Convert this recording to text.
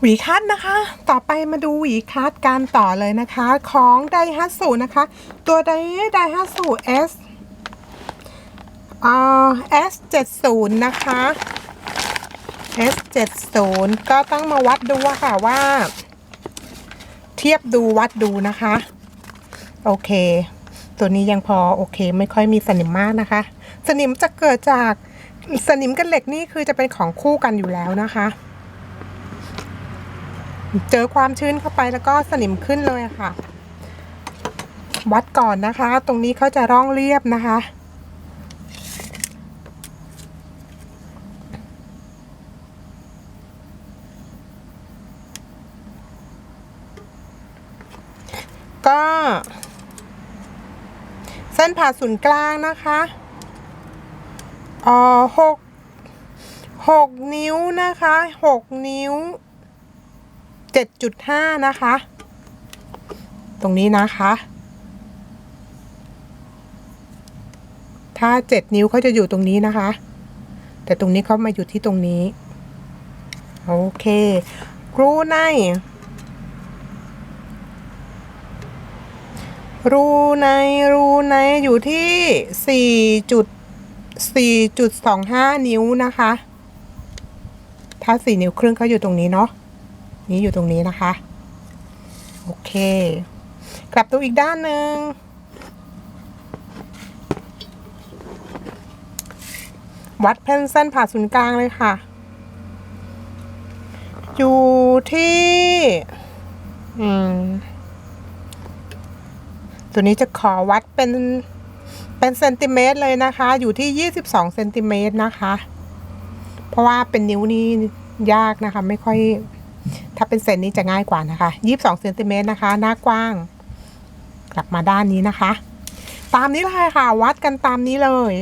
หวีคัดนะคะ ต่อไปมาดูหวีคัดการต่อเลยนะคะ ของไดฮัสุนะคะ ตัวไดไดฮัสุ S อ่า S 7 0นะคะ S 7 0ก็ต้องมาวัดดูค่ะว่า เทียบดูวัดดูนะคะ โอเค ตัวนี้ยังพอโอเค ไม่ค่อยมีสนิมมากนะคะ สนิมจะเกิดจากสนิมกับเหล็กนี่คือจะเป็นของคู่กันอยู่แล้วนะคะ เจอความชื้นเข้าไปแล้วก็สนิมขึ้นเลยค่ะ วัดก่อนนะคะ ตรงนี้เขาจะร่องเรียบนะคะ ก็ เส้นผ่าศูนย์กลางนะคะเอ่อหกหกนิ้วนะคะหกนิ้ว เจ็ดจุดห้านะคะ ตรงนี้นะคะ ถ้าเจ็ดนิ้วเขาจะอยู่ตรงนี้นะคะ แต่ตรงนี้เขามาอยู่ที่ตรงนี้ โอเคครูใน รูในรูในอยู่ที่สี่จุดสี่จุดสองห้านิ้วนะคะ ถ้าสี่นิ้วครึ่งเขาอยู่ตรงนี้เนาะ นี้อยู่ตรงนี้นะคะ โอเค กลับตัวอีกด้านหนึ่งวัดเพนเส้นผ่าศูนย์กลางเลยค่ะ อยู่ที่อืมตัวนี้จะขอวัดเป็นเป็นเซนติเมตรเลยนะคะ อยู่ที่ 22เซนติเมตรนะคะ เพราะว่าเป็นนิ้วนี่ยากนะคะ ไม่ค่อย ถ้าเป็นเซนนี้จะง่ายกว่านะคะ22เซนติเมตรนะคะ หน้ากว้าง กลับมาด้านนี้นะคะ ตามนี้เลยค่ะ วัดกันตามนี้เลย